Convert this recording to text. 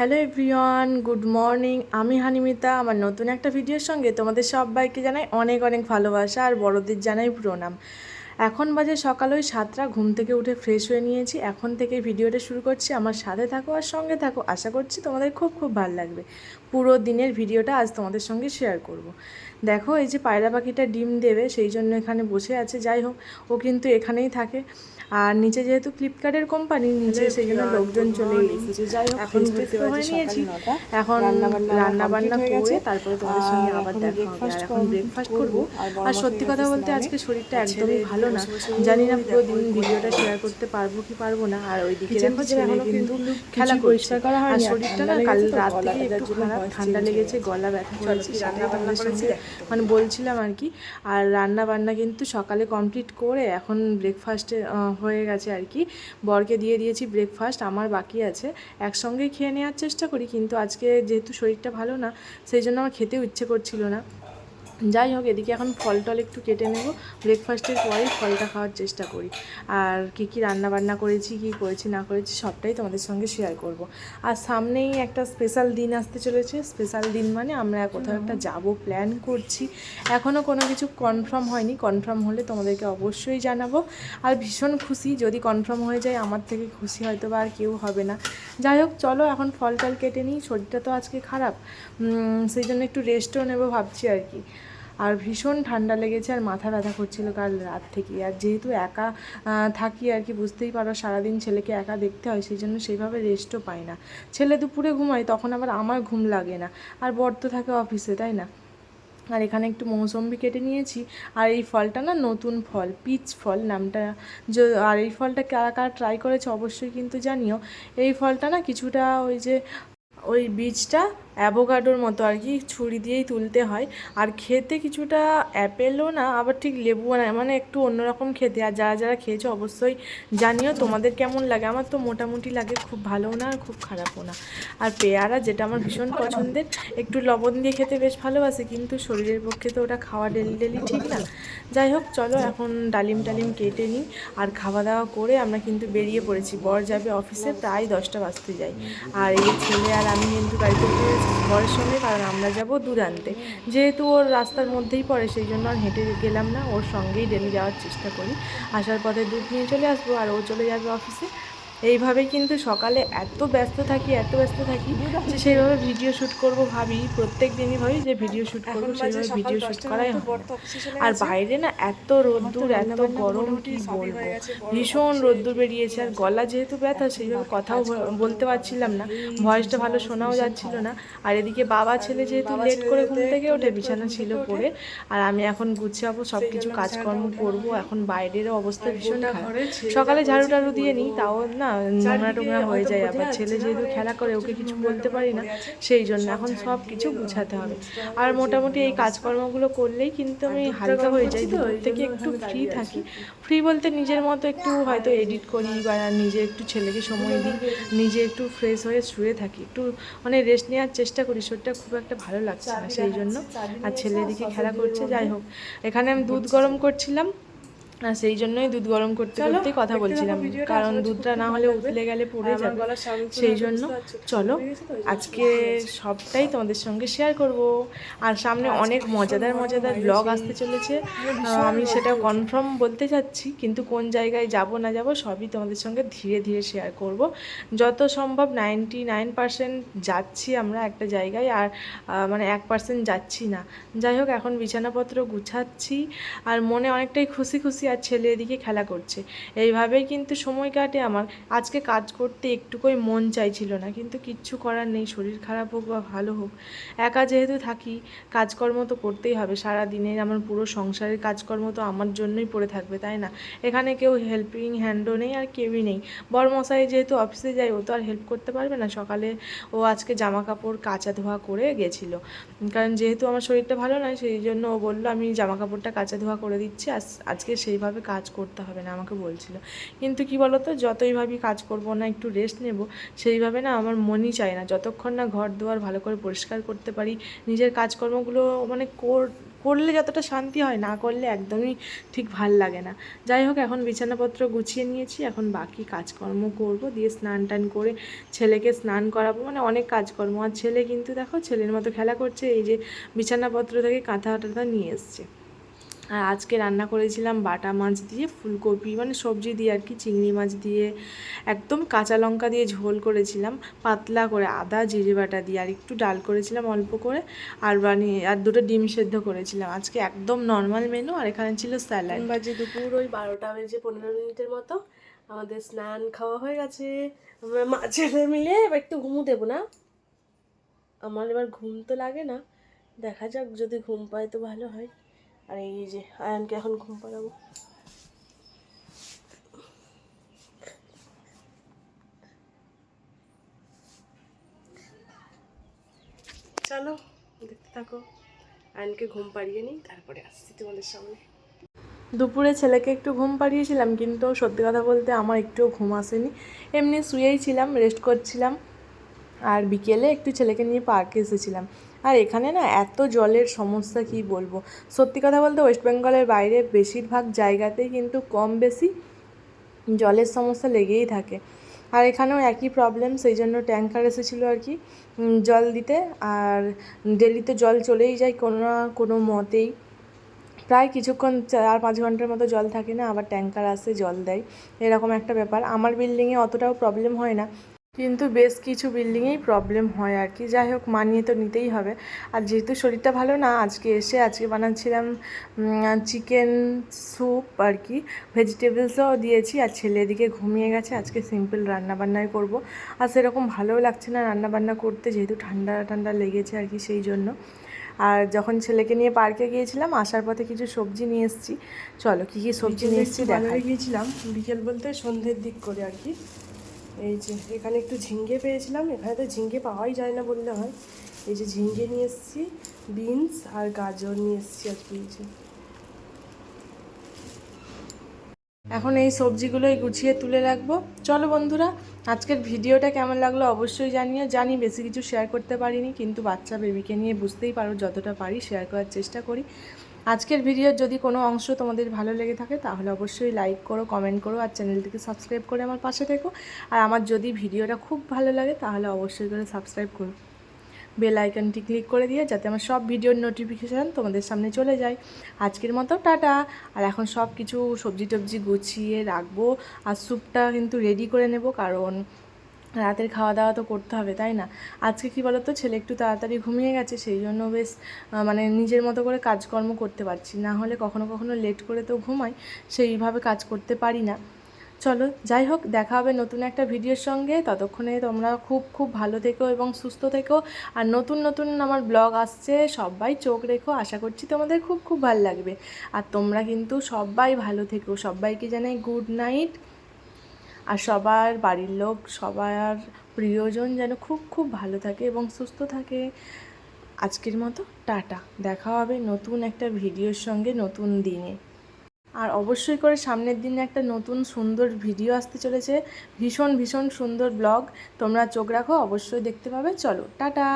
Hello everyone, good morning. আমি হানিমিতা, আমার নতুন একটা ভিডিওর সঙ্গে তোমাদের সবাইকে জানাই অনেক অনেক ভালোবাসা আর বড়দের জানাই প্রণাম। এখন বাজে সকাল ওই সাতটা ঘুম থেকে উঠে ফ্রেশ হয়ে নিয়েছি। এখন থেকে ভিডিওটা শুরু করছি। আমার সাথে থাকো আর সঙ্গে থাকো। আশা করছি তোমাদের খুব খুব ভালো লাগবে। পুরো দিনের ভিডিওটা আজ তোমাদের সঙ্গে শেয়ার করব। দেখো এই যে পায়রা পাখিটা ডিম দেবে সেই জন্য এখানে বসে আছে। যাই হোক ও কিন্তু এখানেই থাকে। আর নিচে যেহেতু ফ্লিপকার্টের কোম্পানি নিচে সেই জন্য লোকজন চলে যাই হোক এখন হয়ে নিয়েছি। এখন রান্না বান্না করে তারপরে তোমাদের সঙ্গে আবার দেখা হবে। আর এখন ব্রেকফাস্ট করব। আর সত্যি কথা বলতে আজকে শরীরটা একদমই ভালো না। জানি না পুরো দিন ভিডিওটা শেয়ার করতে পারব কি পারব না। আর ওইদিকে Kitchen দেখো ছেলে কিন্তু খেলা পরিষ্কার করা হয়নি, শরীরটা না কাল রাত থেকে একটু খারাপ ঠান্ডা লেগেছে গলা ব্যথা চলো, করেছে রান্না বান্না করেছি মানে বলছিলাম আর কি। আর রান্না বান্না কিন্তু সকালে কমপ্লিট করে এখন ব্রেকফাস্টে হয়ে গেছে আর কি। বরকে দিয়ে দিয়েছি ব্রেকফাস্ট আমার বাকি আছে। একসঙ্গে খেয়ে নেওয়ার চেষ্টা করি কিন্তু আজকে যেহেতু শরীরটা ভালো না সেই জন্য আমার খেতেও ইচ্ছে করছিল না। যাই হোক, এদিকে এখন ফল টল একটু কেটে নেব। ব্রেকফাস্টের পরেই ফলটা খাওয়ার চেষ্টা করি। আর কি কি রান্না বান্না করেছি, কি করেছি, না করেছি, সবটাই তোমাদের সঙ্গে শেয়ার করব। আর সামনেই একটা স্পেশাল দিন আসতে চলেছে। স্পেশাল দিন মানে আমরা কোথাও একটা যাব প্ল্যান করছি। এখনও কোনো কিছু কনফার্ম হয়নি। কনফার্ম হলে তোমাদেরকে অবশ্যই জানাব। আর ভীষণ খুশি, যদি কনফার্ম হয়ে যায়, আমার থেকে খুশি হয়তো বা আর কেউ হবে না। যাই হোক, চলো এখন ফল টল কেটে নিই। শরীরটা তো আজকে খারাপ। সেই জন্য একটু রেস্টও নেব ভাবছি আর কি। আর ভীষণ ঠান্ডা লেগেছে আর মাথা ব্যথা করছিল কাল রাত থেকে। আর যেহেতু একা থাকি আর কি, বুঝতেই পারো সারাদিন ছেলেকে একা দেখতে হয়, সেই জন্য সেইভাবে রেস্টও পাই না। ছেলে দুপুরে ঘুমায়, তখন আবার আমার ঘুম লাগে না। আর বর তো থাকে অফিসে তাই না? আর এখানে একটু মৌসম্বি কেটে নিয়েছি। আর এই ফলটা না, নতুন ফল, পিচ ফল নামটা। আর এই ফলটা কারা কারা ট্রাই করেছে অবশ্যই কিন্তু জানিও। এই ফলটা না কিছুটা ওই যে, ওই বীজটা অ্যাভোকাডোর মতো আর কি ছুরি দিয়েই তুলতে হয়। আর খেতে কিছুটা অ্যাপেলও না, আবার ঠিক লেবুও না মানে একটু অন্যরকম খেতে। আর যারা যারা খেয়েছো অবশ্যই জানিও তোমাদের কেমন লাগে। আমার তো মোটামুটি লাগে খুব ভালোও না আর খুব খারাপও না। আর পেয়ারা যেটা আমার ভীষণ পছন্দের, একটু লবণ দিয়ে খেতে বেশ ভালোবাসে, কিন্তু শরীরের পক্ষে তো ওটা খাওয়া ডেলি ডেলি ঠিক না। যাই হোক, চলো এখন ডালিম, টালিম কেটে নিই। আর খাওয়া দাওয়া করে আমরা কিন্তু বেরিয়ে পড়েছি। বর যাবে অফিসে, প্রায় দশটা বাজতে যাই আর এই ছেলে আর আমি কিন্তু গাড়িতে বরের সঙ্গে কারণ আমরা যাব দুরান্তে যেহেতু ওর রাস্তার মধ্যেই পড়ে, সেই জন্য আর হেঁটে গেলাম না। ওর সঙ্গেই ডেলি যাওয়ার চেষ্টা করি। আসার পথে দুধ নিয়ে চলে আসব আর ও চলে যাবে অফিসে। এইভাবেই কিন্তু সকালে এত ব্যস্ত থাকি এত ব্যস্ত থাকি যে সেইভাবে ভিডিও শ্যুট করব ভাবি প্রত্যেক দিনই ভাবি যে ভিডিও শ্যুট করব সেইভাবে ভিডিও শ্যুট করাই আর বাইরে না এত রোদ্দুর এত গরম কি বলব? ভীষণ রোদ্দুর বেরিয়েছে আর গলা যেহেতু ব্যথা সেইভাবে কথাও বলতে পারছিলাম না। ভয়েসটা ভালো শোনাও যাচ্ছিল না। আর এদিকে বাবা ছেলে যেহেতু লেট করে ঘুম থেকে ওঠে বিছানা ছিল। পড়ে। আর আমি এখন গুছিয়াবো সব কিছু কাজকর্ম করব। এখন বাইরেরও অবস্থা ভীষণ খারাপ। সকালে ঝাড়ু টাড়ু দিয়ে নিই তাও না নোংরা টোংরা হয়ে যায় আবার ছেলে যেহেতু মানে খেলা করে ওকে কিছু বলতে পারি না সেই জন্য এখন সব কিছু। গুছাতে হবে। আর মোটামুটি এই কাজকর্মগুলো করলেই কিন্তু আমি হালকা হয়ে যাই তো, দুপুর থেকে একটু ফ্রি থাকি। ফ্রি বলতে নিজের মতো একটু হয়তো এডিট করি বা নিজে একটু ছেলেকে সময় দিই নিজে একটু ফ্রেশ হয়ে শুয়ে থাকি একটু মানে রেস্ট নেওয়ার চেষ্টা করি শরীরটা খুব একটা ভালো লাগছে না সেই জন্য। আর ছেলে এদিকে খেলা করছে যাই হোক। এখানে আমি দুধ গরম করছিলাম আর সেই জন্যই দুধ গরম করতে চলো, করতেই কথা বলছিলাম। কারণ দুধটা না হলে। উতলে গেলে পড়ে যাবে। সেই জন্য চলো আজকে সবটাই তোমাদের সঙ্গে শেয়ার করব। আর সামনে অনেক মজাদার মজাদার ব্লগ আসতে চলেছে। আমি সেটা কনফার্ম বলতে চাচ্ছি কিন্তু কোন জায়গায় যাব না যাব সবই তোমাদের সঙ্গে ধীরে ধীরে শেয়ার করব। যত সম্ভব নাইনটি নাইন পার্সেন্ট যাচ্ছি আমরা একটা জায়গায় আর মানে এক পার্সেন্ট যাচ্ছি না। যাই হোক এখন বিছানাপত্র গুছাচ্ছি আর মনে অনেকটাই খুশি খুশি আর ছেলে এদিকে খেলা করছে। এইভাবেই কিন্তু সময় কাটে আমার। আজকে কাজ করতে একটুকুই মন চাইছিল না, কিন্তু কিচ্ছু করার নেই, শরীর খারাপ হোক বা ভালো হোক। একা যেহেতু থাকি, কাজকর্ম তো করতেই হবে। সারা দিনের আমার পুরো সংসারের কাজকর্ম তো আমার জন্যই পড়ে থাকবে, তাই না? এখানে কেউ হেল্পিং হ্যান্ডও নেই আর কেউই নেই। বড়মশাই যেহেতু অফিসে যায়, ও তো আর হেল্প করতে পারবে না। সকালে ও আজকে জামা কাপড় কাচা ধোয়া করে গেছিল। কারণ যেহেতু আমার শরীরটা ভালো নয়, সেই জন্য ও বলল, আমি জামা কাপড়টা কাচা ধোয়া করে দিচ্ছি। আজ- আজকে সেইভাবে কাজ করতে হবে না, আমাকে বলছিল। কিন্তু কি বলতো ভাবি কাজ করব না, একটু রেস্ট নেব, সেইভাবে না আমার মনই চায় না। যতক্ষণ না ঘর দুয়ার ভালো করে পরিষ্কার করতে পারি, নিজের কাজকর্মগুলো মানে কর, করলে যতটা শান্তি হয়, না করলে একদমই ঠিক ভালো লাগে না। যাই হোক, এখন বিছানাপত্র গুছিয়ে নিয়েছি, এখন বাকি কাজকর্ম করব, দিয়ে স্নান টান করে ছেলেকে স্নান করাবো। মানে অনেক কাজকর্ম, আর ছেলে কিন্তু দেখো ছেলের মতো খেলা করছে, এই যে বিছানাপত্র থেকে কাঁথা টাথা নিয়ে এসছে। আর আজকে রান্না করেছিলাম বাটা মাছ দিয়ে, ফুলকপি মানে সবজি দিয়ে আর কি, চিংড়ি মাছ দিয়ে। একদম কাঁচা লঙ্কা দিয়ে ঝোল করেছিলাম, পাতলা করে আদা, জিরে বাটা দিয়ে। আর একটু ডাল করেছিলাম অল্প করে, আর বানিয়ে, আর দুটো ডিম সেদ্ধ করেছিলাম। আজকে একদম নর্মাল মেনু আর এখানে ছিল স্যালাড বাজে দুপুর ওই বারোটা বেজে পনেরো মিনিটের মতো। আমাদের স্নান খাওয়া হয়ে গেছে। আমরা মিলে এবার একটু ঘুমু দেবো না? আমার এবার ঘুম তো লাগে না। দেখা যাক, যদি ঘুম পায় তো ভালো হয়। আর এই যে আয়নকে এখন ঘুম পাড়াবো। চলো, দেখতে থাকো। আয়নকে ঘুম পাড়িয়ে নিই, তারপরে আসছি তোমাদের সামনে। দুপুরে ছেলেকে একটু ঘুম পাড়িয়েছিলাম, কিন্তু সত্যি কথা বলতে আমার একটুও ঘুম আসেনি। এমনি শুয়েই ছিলাম রেস্ট করছিলাম। আর বিকেলে একটু ছেলেকে নিয়ে পার্কে এসেছিলাম। আর এখানে না এত জলের সমস্যা, কি বলব? সত্যি কথা বলতে ওয়েস্ট বেঙ্গলের বাইরে বেশিরভাগ জায়গাতেই কিন্তু কম বেশি জলের সমস্যা লেগেই থাকে। আর এখানেও একই প্রবলেম সেই জন্য ট্যাঙ্কার এসেছিল আর কি জল দিতে। আর ডেলিতে জল চলেই যায় কোনো না কোনো মতেই। প্রায় কিছুক্ষণ চার পাঁচ ঘণ্টার মতো জল থাকে না, আবার ট্যাঙ্কার আসে, জল দেয়। এরকম একটা ব্যাপার। আমার বিল্ডিংয়ে অতটাও প্রবলেম হয় না। কিন্তু বেশ কিছু বিল্ডিংয়েই প্রবলেম হয় আর কি। যাই হোক মানিয়ে তো নিতেই হবে। আর যেহেতু শরীরটা ভালো না আজকে এসে আজকে বানাচ্ছিলাম চিকেন স্যুপ আর কি। ভেজিটেবলসও দিয়েছি আর ছেলে এদিকে ঘুমিয়ে গেছে। আজকে সিম্পল রান্নাবান্নাই করব। আর সেরকম ভালোও লাগছে না রান্নাবান্না করতে যেহেতু ঠান্ডা ঠান্ডা লেগেছে আর কি সেই জন্য। আর যখন ছেলেকে নিয়ে পার্কে গিয়েছিলাম আসার পথে কিছু সবজি নিয়ে এসেছি। চলো কী কী সবজি নিয়ে এসেছি দেখা গিয়েছিলাম বিকেল বলতে সন্ধ্যের দিক করে আর কি। এই যে, এখানে একটু ঝিঙ্গে পেয়েছিলাম, এখানে তো ঝিঙ্গে পাওয়াই যায় না বললে হয়। এই যে ঝিঙ্গে নিয়ে এসেছি, বিনস আর গাজর নিয়ে এসেছি আর কি যে। এখন এই সবজিগুলোই গুছিয়ে তুলে রাখব। চলো বন্ধুরা, আজকের ভিডিওটা কেমন লাগল অবশ্যই জানিও। জানি বেশি কিছু শেয়ার করতে পারিনি, কিন্তু বাচ্চা বেবিকে নিয়ে বুঝতেই পারো, যতটা পারি শেয়ার করার চেষ্টা করি। আজকের ভিডিওর যদি কোনো অংশ তোমাদের ভালো লেগে থাকে, তাহলে অবশ্যই লাইক করো কমেন্ট করো, আর চ্যানেলটিকে সাবস্ক্রাইব করে আমার পাশে থেকো। আর আমার যদি ভিডিওটা খুব ভালো লাগে, তাহলে অবশ্যই করে সাবস্ক্রাইব করো। বেল আইকনটি ক্লিক করে দিয়ে যাতে আমার সব ভিডিওর নোটিফিকেশান তোমাদের সামনে চলে যায়। আজকের মতো টাটা। আর এখন সব কিছু সবজি টবজি গুছিয়ে রাখব, আর স্যুপটা কিন্তু রেডি করে নেব, কারণ রাতের খাওয়া দাওয়া তো করতে হবে, তাই না? আজকে কী বলো তো ছেলে একটু তাড়াতাড়ি ঘুমিয়ে গেছে, সেই জন্য বেশ মানে নিজের মতো করে কাজকর্ম করতে পারছি। না হলে কখনো কখনো লেট করে তো ঘুমাই, সেইভাবে কাজ করতে পারি না। চলো, যাই হোক, দেখা হবে নতুন একটা ভিডিওর সঙ্গে। ততক্ষণে তোমরা খুব খুব ভালো থেকো এবং সুস্থ থেকো। আর নতুন নতুন আমার ব্লগ আসছে, সবাই চোখ রেখো। আশা করছি তোমাদের খুব খুব ভালো লাগবে। আর তোমরা কিন্তু সবাই ভালো থেকো। সবাইকে জানাই গুড নাইট আর সবার বাড়ির লোক, সবার প্রিয়জন যেন খুব খুব ভালো থাকে এবং সুস্থ থাকে। আজকের মতো টাটা। দেখা হবে নতুন একটা ভিডিওর সঙ্গে নতুন দিনে। আর অবশ্যই করে সামনের দিনে একটা নতুন সুন্দর ভিডিও আসতে চলেছে। ভীষণ ভীষণ সুন্দর ব্লগ। তোমরা চোখ রাখো, অবশ্যই দেখতে পাবে। চলো, টাটা!